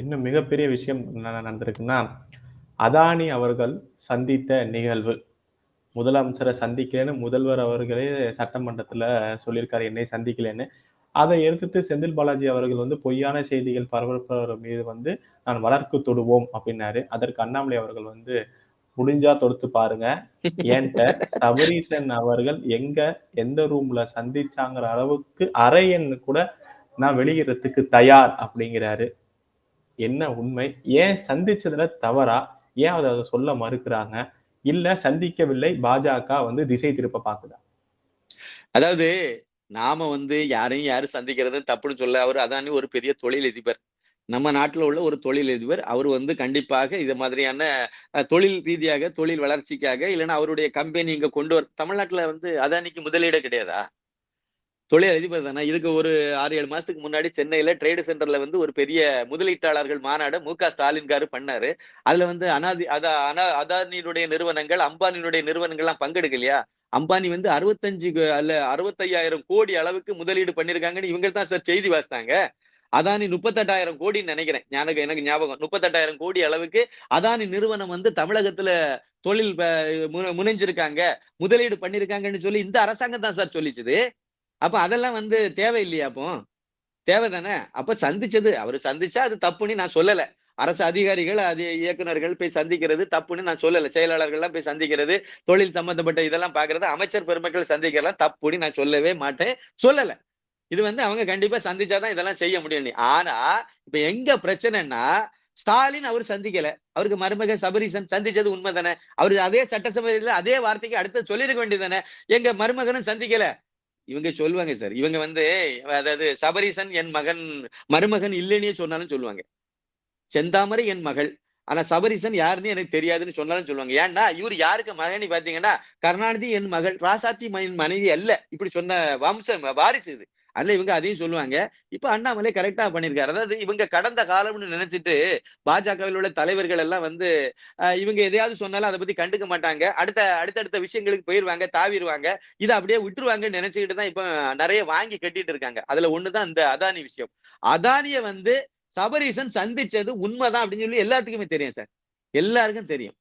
இன்னும் மிகப்பெரிய விஷயம் என்ன நடந்திருக்குன்னா அதானி அவர்கள் சந்தித்த நிகழ்வு. முதலமைச்சரை சந்திக்கலன்னு முதல்வர் அவர்களே சட்டமன்றத்துல சொல்லியிருக்காரு என்னை சந்திக்கலன்னு. அதை எதிர்த்து செந்தில் பாலாஜி அவர்கள் வந்து பொய்யான செய்திகள் பரபரப்பவர் மீது வந்து நான் வளர்க்கு தொடுவோம் அப்படின்னாரு. அதற்கு அண்ணாமலை அவர்கள் வந்து முடிஞ்சா தொடுத்து பாருங்க. ஏன்ட்ட சபரீசன் அவர்கள் எங்க எந்த ரூம்ல சந்திச்சாங்கிற அளவுக்கு அறை எண்ணு கூட நான் வெளியிடறதுக்கு தயார் அப்படிங்கிறாரு. என்ன உண்மை? ஏன் சந்திச்சதுல தவறா? ஏன் அதை சொல்ல மறுக்கிறாங்க? இல்ல சந்திக்கவில்லை பாஜக வந்து திசை திருப்ப பாக்குதா அதாவது நாம வந்து யாரையும் யாரும் சந்திக்கிறது தப்புன்னு சொல்ல அவர் அதானி ஒரு பெரிய தொழில் அதிபர் நம்ம நாட்டில் உள்ள ஒரு தொழில் அதிபர் அவர் வந்து கண்டிப்பாக இது மாதிரியான தொழில் ரீதியாக தொழில் வளர்ச்சிக்காக இல்லைன்னா அவருடைய கம்பெனி இங்க கொண்டு வர தமிழ்நாட்டுல வந்து அதானிக்கு முதலீடு கிடையாதா? தொழில் அதிபர் தானே? இதுக்கு ஒரு ஆறு ஏழு மாசத்துக்கு முன்னாடி சென்னையில ட்ரேடு சென்டர்ல வந்து ஒரு பெரிய முதலீட்டாளர்கள் மாநாடு மு க ஸ்டாலின் காரு பண்ணாரு. அதுல வந்து அனாதி அதா அனா அதானியினுடைய நிறுவனங்கள் அம்பானியினுடைய நிறுவனங்கள்லாம் பங்கெடுக்கலையா அம்பானி வந்து அறுபத்தஞ்சு அல்ல அறுபத்தையாயிரம் கோடி அளவுக்கு முதலீடு பண்ணிருக்காங்கன்னு இவங்க தான் சார் செய்தி வாசித்தாங்க. அதானி முப்பத்தெட்டாயிரம் கோடின்னு நினைக்கிறேன். எனக்கு எனக்கு ஞாபகம். முப்பத்தெட்டாயிரம் கோடி அளவுக்கு அதானி நிறுவனம் வந்து தமிழகத்துல தொழில் முனைஞ்சிருக்காங்க. முதலீடு பண்ணிருக்காங்கன்னு சொல்லி இந்த அரசாங்கம் தான் சார் சொல்லிச்சுது. அப்ப அதெல்லாம் வந்து தேவை இல்லையா அப்போ? தேவை தானே அப்ப சந்திச்சது. அவர் சந்திச்சா அது தப்புன்னு நான் சொல்லல. அரசு அதிகாரிகள் அது இயக்குநர்கள் போய் சந்திக்கிறது தப்புன்னு நான் சொல்லல. செயலாளர்கள்லாம் போய் சந்திக்கிறது தொழில் சம்பந்தப்பட்ட இதெல்லாம் பாக்குறது அமைச்சர் பெருமக்கள் சந்திக்கிறலாம் தப்புன்னு நான் சொல்லவே மாட்டேன். சொல்லல. இது வந்து அவங்க கண்டிப்பா சந்திச்சாதான் இதெல்லாம் செய்ய முடியும் ஆனா இப்ப எங்க பிரச்சனைன்னா ஸ்டாலின் அவர் சந்திக்கல. அவருக்கு மருமக சபரீசன் சந்திச்சது உண்மை தானே அவரு அதே சட்டசபையில அதே வார்த்தைக்கு அடுத்து சொல்லிருக்க வேண்டியது தானே எங்க மருமகனும் சந்திக்கல. இவங்க சொல்லுவாங்க சார். இவங்க வந்து அதாவது சபரீசன் என் மகன் மருமகன் இல்லைன்னே சொன்னாலும் சொல்லுவாங்க. செந்தாமரை என் மகள். ஆனா சபரீசன் யாருன்னு எனக்கு தெரியாதுன்னு சொன்னாலும் சொல்லுவாங்க. ஏன்னா இவர் யாருக்கு மகனி பாத்தீங்கன்னா கருணாநிதி என் மகள் ராசாத்தி மனைவி அல்ல. இப்படி சொன்ன வம்சம் வாரிசு இது. அதுல இவங்க அதையும் சொல்லுவாங்க. இப்ப அண்ணாமலை கரெக்டா பண்ணிருக்காரு. அதாவது இவங்க கடந்த காலம்னு நினைச்சிட்டு பாஜகவில் உள்ள தலைவர்கள் எல்லாம் வந்து இவங்க எதையாவது சொன்னாலும் அதை பத்தி கண்டுக்க மாட்டாங்க. அடுத்த அடுத்தடுத்த விஷயங்களுக்கு போயிருவாங்க தாவிடுவாங்க இதை அப்படியே விட்டுருவாங்கன்னு நினைச்சுக்கிட்டு தான் இப்ப நிறைய வாங்கி கட்டிட்டு இருக்காங்க. அதுல ஒண்ணுதான் இந்த அதானி விஷயம். அதானிய வந்து சபரீசன் சந்திச்சது உண்மைதான் அப்படின்னு சொல்லி எல்லாத்துக்குமே தெரியும் சார். எல்லாருக்கும் தெரியும்.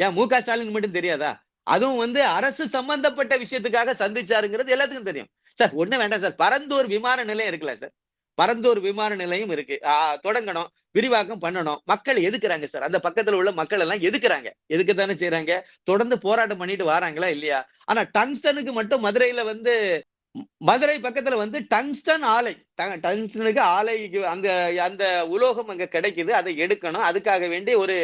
ஏன் மு க ஸ்டாலின் மட்டும் தெரியாதா? அதுவும் வந்து அரசு சம்பந்தப்பட்ட விஷயத்துக்காக சந்திச்சாருங்கிறது எல்லாத்துக்கும் தெரியும். சார் ஒண்ணு வேண்டாம் சார். பரந்தூர் விமான நிலையம் இருக்குல்ல சார். பரந்தூர் விமான நிலையம் இருக்கு. தொடங்கணும். விரிவாக்கம் பண்ணணும். மக்கள் எதுக்குறாங்க சார்? அந்த பக்கத்துல உள்ள மக்கள் எல்லாம் எதுக்குறாங்க? எதுக்கு தானே செய்யறாங்க தொடர்ந்து போராட்டம் பண்ணிட்டு வராங்களா இல்லையா? ஆனா டங்ஸ்டனுக்கு மட்டும் மதுரையில வந்து மதுரை பக்கத்துல வந்து டங்ஸ்டன் ஆலை டங்ஸ்டனுக்கு ஆலைக்கு அந்த அந்த உலோகம் அங்க கிடைக்குது அதை எடுக்கணும். அதுக்காக வேண்டி ஒரு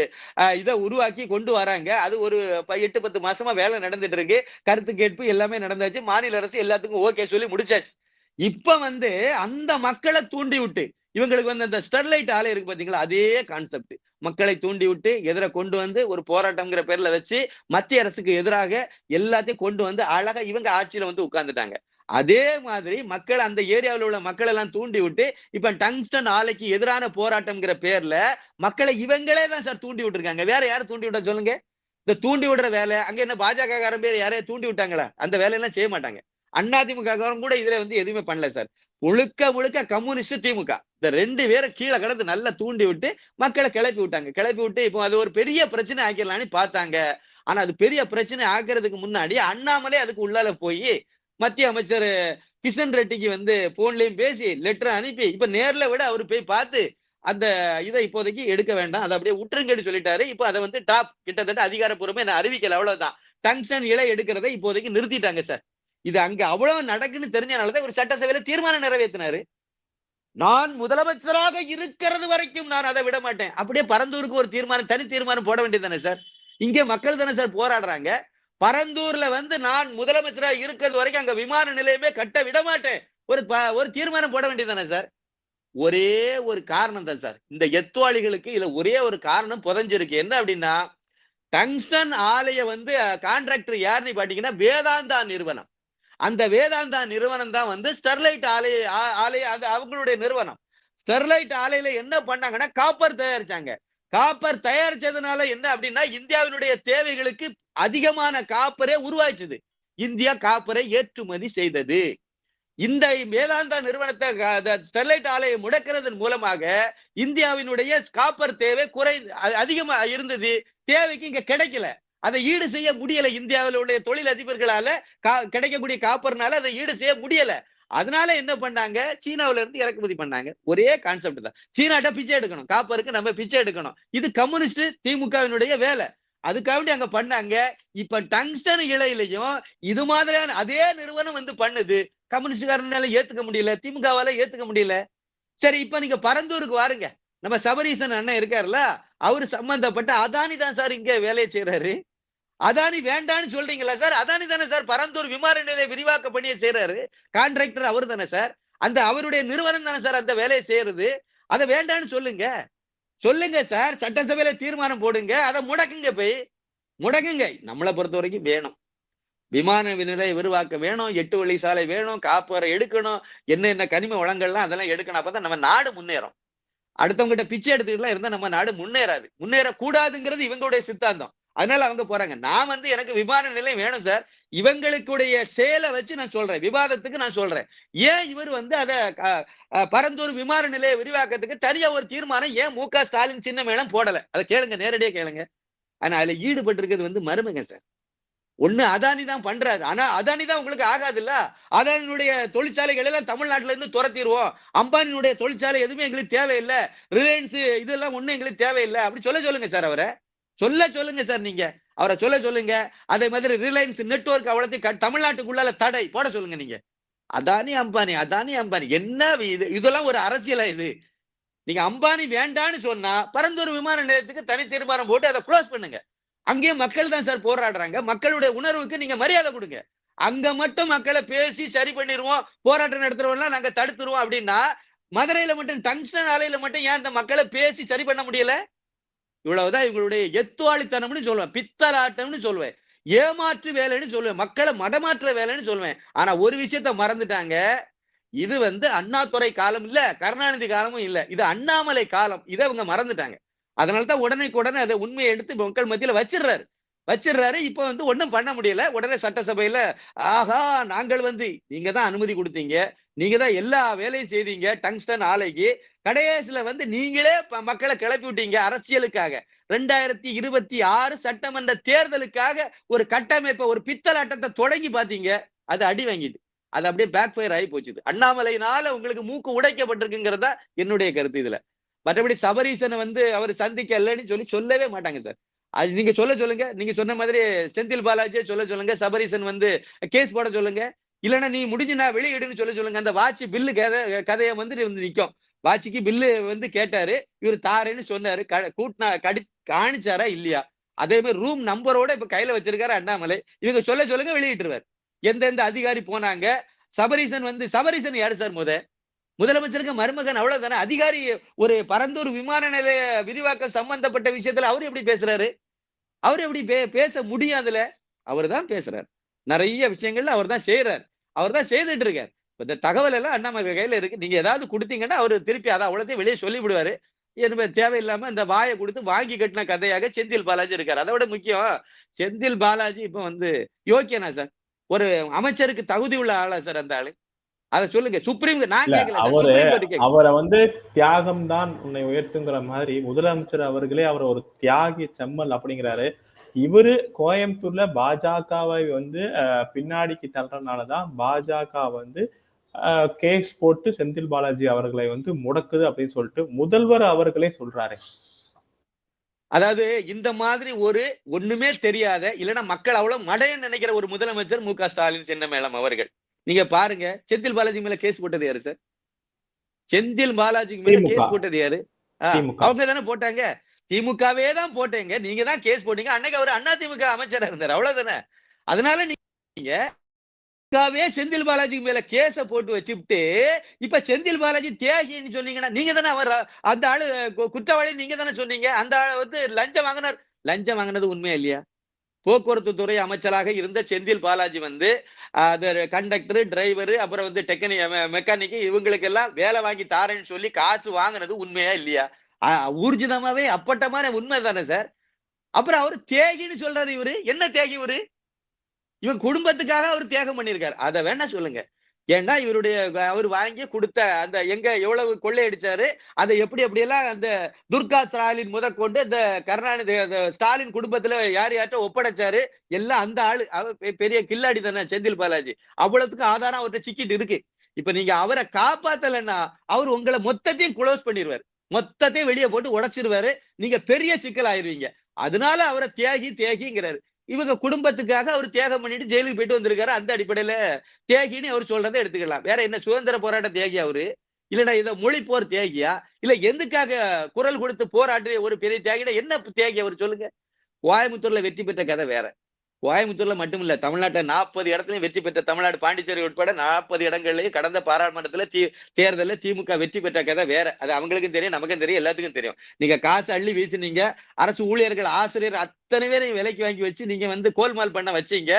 இதை உருவாக்கி கொண்டு வராங்க. அது ஒரு எட்டு பத்து மாசமா வேலை நடந்துட்டு இருக்கு கருத்து கேட்பு எல்லாமே நடந்தாச்சு. மாநில அரசு எல்லாத்துக்கும் ஓகே சொல்லி முடிச்சாச்சு. இப்ப வந்து அந்த மக்களை தூண்டி விட்டு இவங்களுக்கு வந்து அந்த ஸ்டெர்லைட் ஆலை இருக்கு பாத்தீங்களா? அதே கான்செப்ட் மக்களை தூண்டி விட்டு எதிர கொண்டு வந்து ஒரு போராட்டம்ங்கிற பேர்ல வச்சு மத்திய அரசுக்கு எதிராக எல்லாத்தையும் கொண்டு வந்து அழகா இவங்க ஆட்சியில வந்து உட்கார்ந்துட்டாங்க. அதே மாதிரி மக்கள் அந்த ஏரியாவில் உள்ள மக்கள் எல்லாம் தூண்டி விட்டு இப்ப டங்ஸ்டன் ஆலைக்கு எதிரான போராட்டம்ங்கிற பேர்ல மக்களை இவங்களே தான் சார் தூண்டி விட்டுருக்காங்க. வேற யாரும் தூண்டி விட்டா சொல்லுங்க? இந்த தூண்டி விடுற வேலை அங்க என்ன பாஜகக்காரன் பேர் யாரையும் தூண்டி விட்டாங்களா? அந்த வேலையெல்லாம் செய்ய மாட்டாங்க. அதிமுககாரன் கூட இதுல வந்து எதுவுமே பண்ணல சார். முழுக்க முழுக்க கம்யூனிஸ்ட் திமுக. இந்த ரெண்டு பேரை கீழே கடந்து நல்லா தூண்டி விட்டு மக்களை கிளப்பி விட்டாங்க. கிளப்பி விட்டு இப்போ அது ஒரு பெரிய பிரச்சனை ஆக்கிடலான்னு பார்த்தாங்க. ஆனா அது பெரிய பிரச்சனை ஆக்குறதுக்கு முன்னாடி அண்ணாமலே அதுக்கு உள்ளால போய் மத்திய அமைச்சர் கிஷன் ரெட்டிக்கு வந்து போன்லயும் பேசி லெட்டர் அனுப்பி இப்ப நேர்ல விட அவர் போய் பார்த்து அந்த இதை இப்போதைக்கு எடுக்க வேண்டாம். அதை அப்படியே உற்றுங்கன்னு சொல்லிட்டாரு. இப்போ அதை வந்து டாப் கிட்டத்தட்ட அதிகாரப்பூர்வமே என்ன அறிவிக்கல. அவ்வளவுதான். டங்ஷன் இலை எடுக்கிறத இப்போதைக்கு நிறுத்திட்டாங்க சார் இது அங்க அவ்வளவு நடக்குன்னு தெரிஞ்சனாலதான் ஒரு சட்டசபையில தீர்மானம் நிறைவேற்றினாரு நான் முதலமைச்சராக இருக்கிறது வரைக்கும் நான் அதை விட மாட்டேன். அப்படியே பரந்தூருக்கு ஒரு தீர்மானம் தனி தீர்மானம் போட வேண்டியது தானே சார் இங்கே மக்கள் தானே சார் போராடுறாங்க. பரந்தூர்ல வந்து நான் முதலமைச்சரா இருக்கிறது வரைக்கும் அங்க விமான நிலையமே கட்ட விட மாட்டேன். ஒரு ஒரு தீர்மானம் போட வேண்டியதானே சார்? ஒரே ஒரு காரணம் தான் சார். இந்த எத்துவாளிகளுக்கு இதுல ஒரே ஒரு காரணம் புதஞ்சிருக்கு. என்ன அப்படின்னா டங்ஸ்டன் ஆலைய வந்து கான்ட்ராக்டர் யாருன்னு பாத்தீங்கன்னா வேதாந்தா நிறுவனம். அந்த வேதாந்தா நிறுவனம் தான் வந்து ஸ்டெர்லைட் ஆலை ஆலை அது அவங்களுடைய நிறுவனம். ஸ்டெர்லைட் ஆலையில என்ன பண்ணாங்கன்னா காப்பர் தயாரிச்சாங்க. காப்பர் தயாரிச்சதுனால என்ன அப்படின்னா இந்தியாவினுடைய தேவைகளுக்கு அதிகமான காப்பரே உருவாச்சுது இந்தியா காப்பரை ஏற்றுமதி செய்தது. இந்த வேதாந்தா நிறுவனத்தை ஸ்டெர்லைட் ஆலையை முடக்கிறதன் மூலமாக இந்தியாவினுடைய காப்பர் தேவை குறை அதிகமா இருந்தது. தேவைக்கு இங்க கிடைக்கல. அதை ஈடு செய்ய முடியல. இந்தியாவில் தொழில் அதிபர்களால கா- கிடைக்கக்கூடிய காப்பர்னால அதை ஈடு செய்ய முடியல. அதனால என்ன பண்ணாங்க? சீனாவுல இருந்து இறக்குமதி பண்ணாங்க. ஒரே கான்செப்ட் தான். சீனாட்ட பிச்சை எடுக்கணும். காப்பருக்கு நம்ம பிச்சை எடுக்கணும். இது கம்யூனிஸ்ட் திமுகவினுடைய வேலை. அதுக்காக வேண்டி அங்க பண்ணாங்க. இப்ப டங்ஸ்டன் இலையிலையும் இது மாதிரியான அதே நிறுவனம் வந்து பண்ணுது. கம்யூனிஸ்டுக்காரனால ஏத்துக்க முடியல திமுகவால ஏத்துக்க முடியல. சரி இப்ப நீங்க பரந்தூருக்கு வாருங்க. நம்ம சபரீசன் அண்ணன் இருக்காருல்ல அவரு சம்பந்தப்பட்ட அதானி தான் சார் இங்க வேலையை செய்யறாரு அதானி வேண்டான்னு சொல்றீங்களா சார்? அதானி தானே சார் பரந்தூர் விமான நிலைய விரிவாக்க பணியை செய்யறாரு கான்ட்ராக்டர் அவர் தானே சார். அந்த அவருடைய நிறுவனம் தானே சார் அந்த வேலையை செய்யறது அதை வேண்டான்னு சொல்லுங்க. சொல்லுங்க சார் சட்டசபையில தீர்மானம் போடுங்க அதை முடக்குங்க போய். முடக்குங்க. நம்மளை பொறுத்த வரைக்கும் வேணும். விமான நிலைய விரிவாக்க வேணும் எட்டு வழி சாலை வேணும் காப்பறை எடுக்கணும் என்ன என்ன கனிம வளங்கள்லாம் அதெல்லாம் எடுக்கணும். அப்பதான் நம்ம நாடு முன்னேறும். அடுத்தவங்ககிட்ட பிச்சை எடுத்துக்கிட்டுலாம் இருந்தா நம்ம நாடு முன்னேறாது. முன்னேறக்கூடாதுங்கிறது இவங்களுடைய சித்தாந்தம். அதனால அவங்க போறாங்க. நான் வந்து எனக்கு விமான நிலையம் வேணும் சார். இவங்களுக்குடைய செயலை வச்சு நான் சொல்றேன். விவாதத்துக்கு நான் சொல்றேன். ஏன் இவர் வந்து அத பரந்தூர் விமான நிலைய விரிவாக்கத்துக்கு தனியா ஒரு தீர்மானம் ஏன் மு க ஸ்டாலின் சின்ன மேளம் போடல? அதை கேளுங்க நேரடியா கேளுங்க. ஆனா அதுல ஈடுபட்டு இருக்கிறது வந்து மருமங்க சார். ஒண்ணு அதானி தான் பண்றாரு. ஆனா அதானி தான் உங்களுக்கு ஆகாது இல்ல அதானியுடைய தொழிற்சாலைகள் எல்லாம் தமிழ்நாட்டுல இருந்து துரத்திடுவோம் அம்பானியுடைய தொழிற்சாலை எதுவுமே எங்களுக்கு தேவையில்லை. ரிலையன்ஸ் இதெல்லாம் ஒண்ணு எங்களுக்கு தேவையில்லை. அப்படி சொல்ல சொல்லுங்க சார் அவரை. சொல்ல சொல்லுங்க சார் நீங்க. அவரை சொல்ல சொல்லுங்க. அதே மாதிரி ரிலையன்ஸ் நெட்வொர்க் அவ்வளோத்தையும் தமிழ்நாட்டுக்குள்ளால தடை. போட சொல்லுங்க நீங்க. அதானி அம்பானி அதானி அம்பானி. என்ன இது இதெல்லாம் ஒரு அரசியலா இது? நீங்க அம்பானி வேண்டான்னு சொன்னா பரந்தூர் விமான நிலையத்துக்கு தனி தீர்மானம் போட்டு அதை க்ளோஸ் பண்ணுங்க. அங்கேயும் மக்கள் தான் சார் போராடுறாங்க. மக்களுடைய உணர்வுக்கு நீங்க மரியாதை கொடுங்க. அங்க மட்டும் மக்களை பேசி சரி பண்ணிடுவோம் போராட்டம் நடத்துறவங்களாம் நாங்க தடுத்துருவோம் அப்படின்னா மதுரையில மட்டும் டங்ஸ்டன் ஆலையில மட்டும் ஏன் இந்த மக்களை பேசி சரி பண்ண முடியல? இவ்வளவுதான் இவங்களுடைய எத்துவாளித்தனம்னு சொல்லுவேன் பித்தலாட்டம்னு சொல்லுவேன் ஏமாற்று வேலைன்னு சொல்லுவேன் மக்களை மடமாற்ற வேலைன்னு சொல்லுவேன் ஆனா ஒரு விஷயத்த மறந்துட்டாங்க. இது வந்து அண்ணாதுறை காலம் இல்ல கருணாநிதி காலமும் இல்ல. இது அண்ணாமலை காலம். இதை அவங்க மறந்துட்டாங்க. அதனாலதான் உடனே உடனே அதை உண்மையை எடுத்து மக்கள் மத்தியில வச்சிடுறாரு. வச்சிடுறாரு. இப்ப வந்து ஒன்றும் பண்ண முடியல. உடனே சட்டசபையில ஆஹா நாங்கள் வந்து நீங்க தான் அனுமதி கொடுத்தீங்க. நீங்க தான் எல்லா வேலையும் செய்தீங்க டங்ஸ்டன் ஆலைக்கு. கடைசியில வந்து நீங்களே மக்களை கிளப்பி விட்டீங்க அரசியலுக்காக. ரெண்டாயிரத்தி இருபத்தி ஆறு சட்டமன்ற தேர்தலுக்காக ஒரு கட்டமைப்பை ஒரு பித்தலாட்டத்தை தொடங்கி பாத்தீங்க அது அடி வாங்கிட்டு. அது அப்படியே பேக் ஃபயர் ஆகி போச்சுது. அண்ணாமலையினால உங்களுக்கு மூக்கு உடைக்கப்பட்டிருக்குங்கிறதா என்னுடைய கருத்து இதுல. மற்றபடி சபரீசனை வந்து அவர் சந்திக்கலன்னு சொல்லி சொல்லவே மாட்டாங்க சார். அது நீங்க சொல்ல சொல்லுங்க. நீங்க சொன்ன மாதிரி செந்தில் பாலாஜியே சொல்ல சொல்லுங்க. சபரீசன் வந்து கேஸ் போட சொல்லுங்க. இல்லைன்னா நீ முடிஞ்சு நான் வெளியிடுன்னு சொல்ல சொல்லுங்க. அந்த வாட்சி பில்லு கதை கதையை வந்து வந்து நிக்கும். வாட்சிக்கு பில்லு வந்து கேட்டாரு. இவர் தாருன்னு சொன்னாரு. க- கூட்டினா கடி காணிச்சாரா இல்லையா? அதே மாதிரி ரூம் நம்பரோட இப்ப கையில வச்சிருக்காரு அண்ணாமலை. இவங்க சொல்ல சொல்லுங்க வெளியிட்டுருவார். எந்தெந்த அதிகாரி போனாங்க? சபரீசன் வந்து சபரீசன் யாரு சார் முத? முதலமைச்சருக்கு மருமகன் அவ்வளவுதானே? அதிகாரி ஒரு பரந்தூர் விமான நிலைய விரிவாக்கம் சம்பந்தப்பட்ட விஷயத்துல அவர் எப்படி பேசுறாரு? அவர் எப்படி பே- பேச முடியும் அதுல அவர் தான் பேசுறாரு. நிறைய விஷயங்கள்ல அவர் தான் செய்யறாரு அவர் தான் செய்துட்டு இருக்காரு இந்த தகவல் எல்லாம் அண்ணாமலை கையில இருக்கு. நீங்க ஏதாவது கொடுத்தீங்கன்னா அவர் திருப்பி அதை அவ்வளோத்தையும் வெளியே சொல்லி விடுவாரு என்ன தேவையில்லாம இந்த வாயை கொடுத்து வாங்கி கட்டின கதையாக செந்தில் பாலாஜி இருக்காரு. அதை விட முக்கியம் செந்தில் பாலாஜி இப்ப வந்து யோக்கியனா சார்? ஒரு அமைச்சருக்கு தகுதி உள்ள ஆளா சார் அந்த ஆளு? அதை சொல்லுங்க. சுப்ரீம் அவரு-. அவரை வந்து தியாகம் தான் உன்னை உயர்த்துங்கிற மாதிரி முதலமைச்சர் அவர்களே அவர் ஒரு தியாகி செம்மல் அப்படிங்கிறாரு. இவரு கோயம்புத்தூர்ல பாஜகவை வந்து பின்னாடிக்கு தள்ளுறதுனாலதான் பாஜக வந்து கேஸ் போட்டு செந்தில் பாலாஜி அவர்களை வந்து முடக்குது அப்படின்னு சொல்லிட்டு முதல்வர் அவர்களே சொல்றாரு. அதாவது இந்த மாதிரி ஒரு ஒண்ணுமே தெரியாத இல்லைன்னா மக்கள் அவ்வளவு மடையன்னு நினைக்கிற ஒரு முதலமைச்சர் மு க ஸ்டாலின் சின்னமேளம் அவர்கள். நீங்க பாருங்க செந்தில் பாலாஜி மேல கேஸ் போட்டது யாரு சார்? செந்தில் பாலாஜிக்கு மேல. கேஸ் போட்டது யாரு. அவங்க தானே போட்டாங்க. திமுகவே தான் போட்டீங்க. நீங்க தான் கேஸ் போட்டீங்க. அன்னைக்கு அவர் அண்ணா திமுக அமைச்சரா இருந்தார். அவ்வளவுதானே? அதனால நீங்க செந்தில் பாலாஜிக்கு மேல கேஸ போட்டு வச்சுட்டு இப்ப செந்தில் பாலாஜி தியாகின்னு சொன்னீங்கன்னா நீங்க தானே அவர் அந்த ஆளு கு- குற்றவாளி நீங்க தானே சொன்னீங்க. அந்த ஆளு வந்து லஞ்சம் வாங்கினார். லஞ்சம் வாங்கினது உண்மையா இல்லையா? போக்குவரத்து துறை அமைச்சராக இருந்த செந்தில் பாலாஜி வந்து அது கண்டக்டர் டிரைவர் அப்புறம் வந்து டெக்னி மெக்கானிக் இவங்களுக்கு எல்லாம் வேலை வாங்கி தாரேன்னு சொல்லி காசு வாங்கினது உண்மையா இல்லையா? ஊர்ஜிதமாவே அப்பட்டமான உண்மை தானே சார்? அப்புறம் அவரு தேகின்னு சொல்றாரு இவரு. என்ன தேகி இவரு? இவன் குடும்பத்துக்காக அவர் தேகம் பண்ணியிருக்காரு. அதை வேணா சொல்லுங்க. ஏன்னா இவருடைய அவர் வாங்கி கொடுத்த அந்த எங்க எவ்வளவு கொள்ளையடிச்சாரு அதை எப்படி எப்படியெல்லாம் அந்த துர்கா ஸ்டாலின் முதற்கொண்டு இந்த கருணாநிதி அந்த ஸ்டாலின் குடும்பத்துல யார் யார்கிட்ட ஒப்படைச்சாரு எல்லாம் அந்த ஆளு அவர் பெ- பெரிய கில்லாடி தானே செந்தில் பாலாஜி. அவ்வளவுக்கு ஆதாரம் அவர்கிட்ட சிக்கிட்டு இருக்கு. இப்ப நீங்க அவரை காப்பாத்தலைன்னா அவர் உங்களை மொத்தத்தையும் குளோஸ் பண்ணிடுவார் மொத்தத்தையும் வெளியே போட்டு உடைச்சிருவாரு. நீங்க பெரிய சிக்கல் ஆயிருவீங்க அதனால அவரை தியாகி தியாகிங்கிறாரு. இவங்க குடும்பத்துக்காக அவர் தியாகம் பண்ணிட்டு ஜெயிலுக்கு போயிட்டு வந்திருக்காரு. அந்த அடிப்படையில தியாகின்னு அவர் சொல்றதை எடுத்துக்கலாம். வேற என்ன சுதந்திர போராட்ட தியாகி அவரு? இல்லடா இதை மொழி போர் தியாகியா? இல்ல எதுக்காக குரல் கொடுத்து போராட்டிய ஒரு பெரிய தியாகினா என்ன தியாகி அவர் சொல்லுங்க? கோயம்புத்தூர்ல வெற்றி பெற்ற கதை வேற. கோயம்புத்தூர்ல மட்டும் இல்ல தமிழ்நாட்டை நாற்பது இடத்துலயும் வெற்றி பெற்ற தமிழ்நாடு பாண்டிச்சேரி உட்பட நாற்பது இடங்கள்லயும் கடந்த பாராளுமன்றத்துல தி தேர்தலில் திமுக வெற்றி பெற்ற கதை வேற. அது அவங்களுக்கும் தெரியும் நமக்கும் தெரியும் எல்லாத்துக்கும் தெரியும். நீங்க காசு அள்ளி வீசுனீங்க அரசு ஊழியர்கள் ஆசிரியர் அத்தனை பேரையும் விலைக்கு வாங்கி வச்சு நீங்க வந்து கோல்மால் பண்ண வச்சீங்க.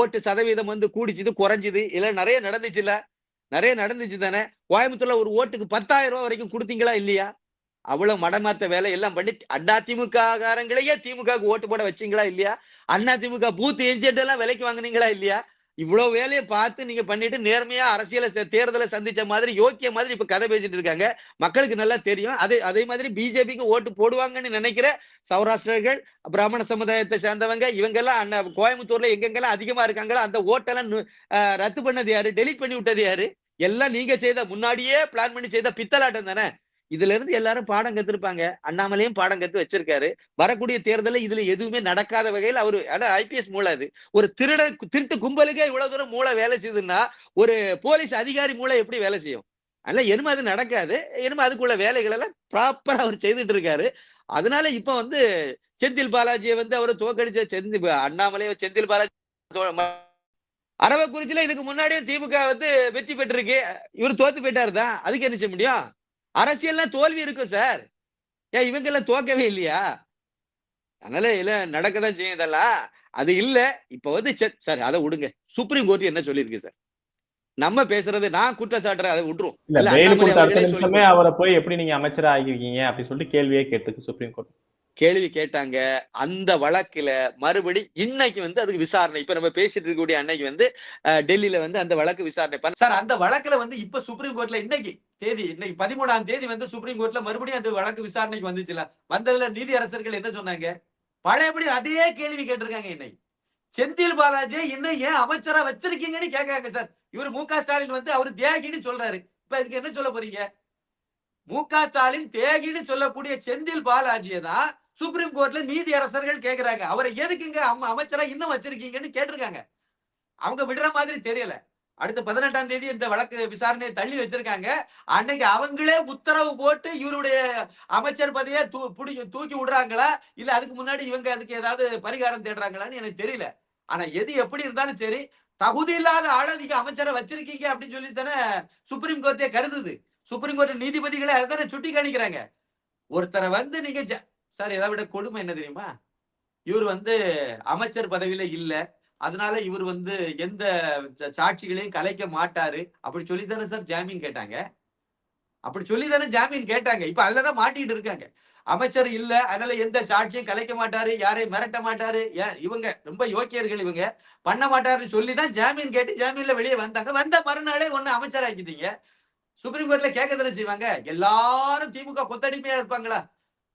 ஓட்டு சதவீதம் வந்து கூடிச்சுது குறைஞ்சுது. இல்ல நிறைய நடந்துச்சு இல்ல நிறைய நடந்துச்சு தானே கோயம்புத்தூர்ல ஒரு ஓட்டுக்கு பத்தாயிரம் ரூபாய் வரைக்கும் கொடுத்தீங்களா இல்லையா? அவ்வளவு மடமாத்த வேலை எல்லாம் பண்ணி அண்ணா திமுக காரங்களையே திமுக ஓட்டு போட வச்சீங்களா இல்லையா? அண்ணா திமுக பூத் ஏஜென்ட் எல்லாம் விலைக்கு வாங்குனீங்களா இல்லையா? இவ்வளவு வேலையை பார்த்து நீங்க பண்ணிட்டு நேர்மையா அரசியல தேர்தலை சந்திச்ச மாதிரி யோக்கிய மாதிரி இப்ப கதை பேசிட்டு இருக்காங்க. மக்களுக்கு நல்லா தெரியும். அதே அதே மாதிரி பிஜேபிக்கு ஓட்டு போடுவாங்கன்னு நினைக்கிற சௌராஷ்டிரர்கள் பிராமண சமுதாயத்தை சேர்ந்தவங்க இவங்க எல்லாம் அண்ணா கோயம்புத்தூர்ல எங்கெங்கெல்லாம் அதிகமா இருக்காங்களோ அந்த ஓட்டெல்லாம் ரத்து பண்ணது யாரு? டெலீட் பண்ணி விட்டது யாரு? எல்லாம் நீங்க செய்த முன்னாடியே பிளான் பண்ணி செய்த பித்தலாட்டம் தானே? இதுல இருந்து எல்லாரும் பாடம் கத்துருப்பாங்க. அண்ணாமலையும் பாடம் கத்து வச்சிருக்காரு. வரக்கூடிய தேர்தலில் இதுல எதுவுமே நடக்காத வகையில் அவரு ஆனா ஐபிஎஸ் மூளை அது. ஒரு திருட திருட்டு கும்பலுக்கே இவ்வளவு தூரம் மூளை வேலை செய்யுதுன்னா ஒரு போலீஸ் அதிகாரி மூளை எப்படி வேலை செய்யும்? அதனால என்னமோ அது நடக்காது. எனுமே அதுக்குள்ள வேலைகள் எல்லாம் ப்ராப்பரா அவர் செய்துட்டு இருக்காரு. அதனால இப்ப வந்து செந்தில் பாலாஜியை வந்து அவர் தோக்கடிச்ச செந்தி அண்ணாமலையை செந்தில் பாலாஜி அரவக்குறிச்சியில இதுக்கு முன்னாடியே திமுக வந்து வெற்றி பெற்றிருக்கு. இவர் தோத்து போயிட்டாரு தான் அதுக்கு என்ன செய்ய முடியும்? அரசியல்ல தோல்வி இருக்கும் சார். ஏன் இவங்க எல்லாம் தோக்கவே இல்லையா? அதனால இல்ல நடக்கதான் செய்யும் இதெல்லாம். அது இல்ல. இப்ப வந்து சார் அதை விடுங்க. சுப்ரீம் கோர்ட் என்ன சொல்லியிருக்கு சார்? நம்ம பேசுறது நான் குற்றம் சாட்டுறேன் அதை விட்டுரும். இல்ல அவரை போய் எப்படி நீங்க அமைச்சரா ஆகிருக்கீங்க அப்படின்னு சொல்லிட்டு கேள்வியே கேட்டிருக்கு சுப்ரீம் கோர்ட் கேள்வி கேட்டாங்க. அந்த வழக்குல மறுபடி இன்னைக்கு வந்து அதுக்கு விசாரணை. இப்ப நம்ம பேசிட்டு இருக்கக்கூடிய அன்னைக்கு வந்து டெல்லியில வந்து அந்த வழக்கு விசாரணை பண்ண சார் அந்த வழக்குல வந்து இப்ப சுப்ரீம் கோர்ட்ல இன்னைக்கு தேதி இன்னைக்கு பதிமூணாம் தேதி வந்து சுப்ரீம் கோர்ட்ல மறுபடியும் அந்த வழக்கு விசாரணைக்கு வந்துச்சுல. வந்ததுல நீதி அரசர்கள் என்ன சொன்னாங்க? பழையபடி அதே கேள்வி கேட்டிருக்காங்க இன்னைக்கு செந்தில் பாலாஜி இன்னும் ஏன் அமைச்சரா வச்சிருக்கீங்கன்னு கேட்காங்க சார். இவர் மு ஸ்டாலின் வந்து அவர் தியாகின்னு சொல்றாரு. இப்ப இதுக்கு என்ன சொல்ல போறீங்க? மு க ஸ்டாலின் தேகின்னு சொல்லக்கூடிய செந்தில் பாலாஜியை தான் சுப்ரீம் கோர்ட்ல நீதி அரசர்கள் கேக்குறாங்க. அவரை எதுக்குங்க? அம்ம- அமைச்சரா இன்னும் வச்சிருக்கீங்கன்னு கேட்டிருக்காங்க. அவங்க விடுற மாதிரி தெரியல. அடுத்த பதினெட்டாம் தேதி இந்த வழக்கு விசாரணையை தள்ளி வச்சிருக்காங்க. அன்னைக்கு அவங்களே உத்தரவு போட்டு இவருடைய அமைச்சர் பதவியை தூ தூக்கி விடுறாங்களா? இல்ல அதுக்கு முன்னாடி இவங்க அதுக்கு ஏதாவது பரிகாரம் தேடுறாங்களான்னு எனக்கு தெரியல. ஆனா எது எப்படி இருந்தாலும் சரி தகுதி இல்லாத ஆளை நீங்க அமைச்சரை வச்சிருக்கீங்க அப்படின்னு சொல்லி தானே சுப்ரீம் கோர்ட்டே கருதுது. சுப்ரீம் கோர்ட் நீதிபதிகளை அதை தானே சுட்டி காணிக்கிறாங்க ஒருத்தரை வந்து நீங்க சார் இதை விட கொடுமை என்ன தெரியுமா? இவர் வந்து அமைச்சர் பதவியில இல்ல. அதனால இவர் வந்து எந்த சாட்சிகளையும் கலைக்க மாட்டாரு. அப்படி சொல்லி தானே சார் ஜாமீன் கேட்டாங்க. அப்படி சொல்லி தானே ஜாமீன் கேட்டாங்க. இப்ப அதுலதான் மாட்டிட்டு இருக்காங்க. அமைச்சர் இல்ல. அதனால எந்த சாட்சியும் கலைக்க மாட்டாரு. யாரையும் மிரட்ட மாட்டாரு. ஏன் இவங்க ரொம்ப யோக்கியர்கள் இவங்க. பண்ண மாட்டாருன்னு சொல்லி தான் ஜாமீன் கேட்டு ஜாமீன்ல வெளியே வந்தாங்க. வந்த மறுநாளே ஒண்ணு அமைச்சர் ஆக்கிட்டீங்க சுப்ரீம் கோர்ட்ல கேட்க தானே செய்வாங்க? எல்லாரும் திமுக கொத்தடிமையா இருப்பாங்களா?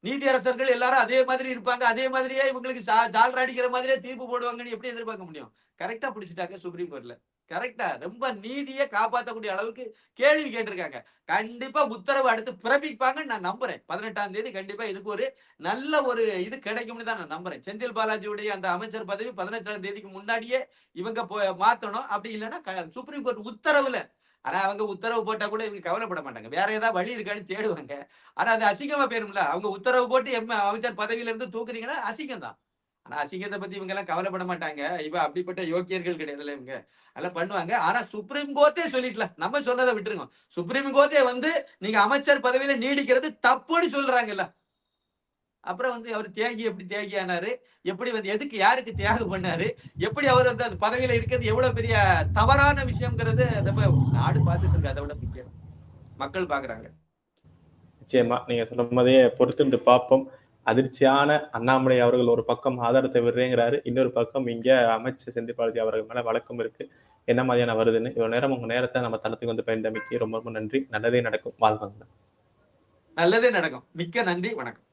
நீதியரசர்கள் எல்லாரும் அதே மாதிரி இருப்பாங்க. அதே மாதிரியே இவங்களுக்கு ஜா- ஜால்ரா அடிக்கிற மாதிரியே தீர்ப்பு போடுவாங்கன்னு எப்படி எதிர்பார்க்க முடியும்? கரெக்டா பிடிச்சிட்டாங்க சுப்ரீம் கோர்ட்ல கரெக்டா ரொம்ப நீதியை காப்பாற்றக்கூடிய அளவுக்கு கேள்வி கேட்டிருக்காங்க. கண்டிப்பா உத்தரவு அடுத்து பிறப்பிப்பாங்கன்னு நான் நம்புறேன். பதினெட்டாம் தேதி கண்டிப்பா இதுக்கு ஒரு நல்ல ஒரு இது கிடைக்கும்னு தான் நான் நம்புறேன். செந்தில் பாலாஜியுடைய அந்த அமைச்சர் பதவி பதினெட்டாம் தேதிக்கு முன்னாடியே இவங்க போ- மாத்தணும். அப்படி இல்லைன்னா சுப்ரீம் கோர்ட் உத்தரவுல ஆனா அவங்க உத்தரவு போட்டா கூட இவங்க கவலைப்பட மாட்டாங்க. வேற ஏதாவது வழி இருக்கான்னு தேடுவாங்க. ஆனா அது அசிங்கமா போயிரும்ல. அவங்க உத்தரவு போட்டு எம் அமைச்சர் பதவியில இருந்து தூக்குறீங்கன்னா அசிங்கம் தான். ஆனா அசிங்கத்தை பத்தி இவங்க எல்லாம் கவலைப்பட மாட்டாங்க. இவ அப்படிப்பட்ட யோக்கியர்கள் கிடையாதுல்ல இவங்க. அதெல்லாம் பண்ணுவாங்க. ஆனா சுப்ரீம் கோர்ட்டே சொல்லிட்டலாம் நம்ம சொன்னதை விட்டுருங்க. சுப்ரீம் கோர்ட்டே வந்து நீங்க அமைச்சர் பதவியில நீடிக்கிறது தப்புன்னு சொல்றாங்கல்ல. அப்புறம் வந்து அவர் தியாகி எப்படி தியாகி ஆனாரு? எப்படி வந்து எதுக்கு யாருக்கு தியாகம் பண்ணாரு? எப்படி அவர் வந்து அந்த பதவியில இருக்கிறது எவ்வளவு பெரிய தவறான விஷயம்ங்கிறது நம்ம நாடு பார்த்துட்டு இருக்கு. அதை விட முக்கியம். மக்கள் பாக்குறாங்க நிச்சயமா நீங்க சொல்ற மாதிரியே பொறுத்துண்டு பார்ப்போம். அதிர்ச்சியான அண்ணாமலை அவர்கள் ஒரு பக்கம் ஆதாரத்தை விடுறேங்கிறாரு. இன்னொரு பக்கம் இங்க அமைச்சர் செந்தில் அவர்கள் மேல வழக்கம் இருக்கு. என்ன மாதிரியான வருதுன்னு. இவ்வளவு நேரம் உங்க நேரத்தை நம்ம தளத்துக்கு வந்து பயந்தமைக்கு ரொம்ப ரொம்ப நன்றி. நல்லதே நடக்கும். வாழ்வாங்க நல்லதே நடக்கும். மிக்க நன்றி. வணக்கம்.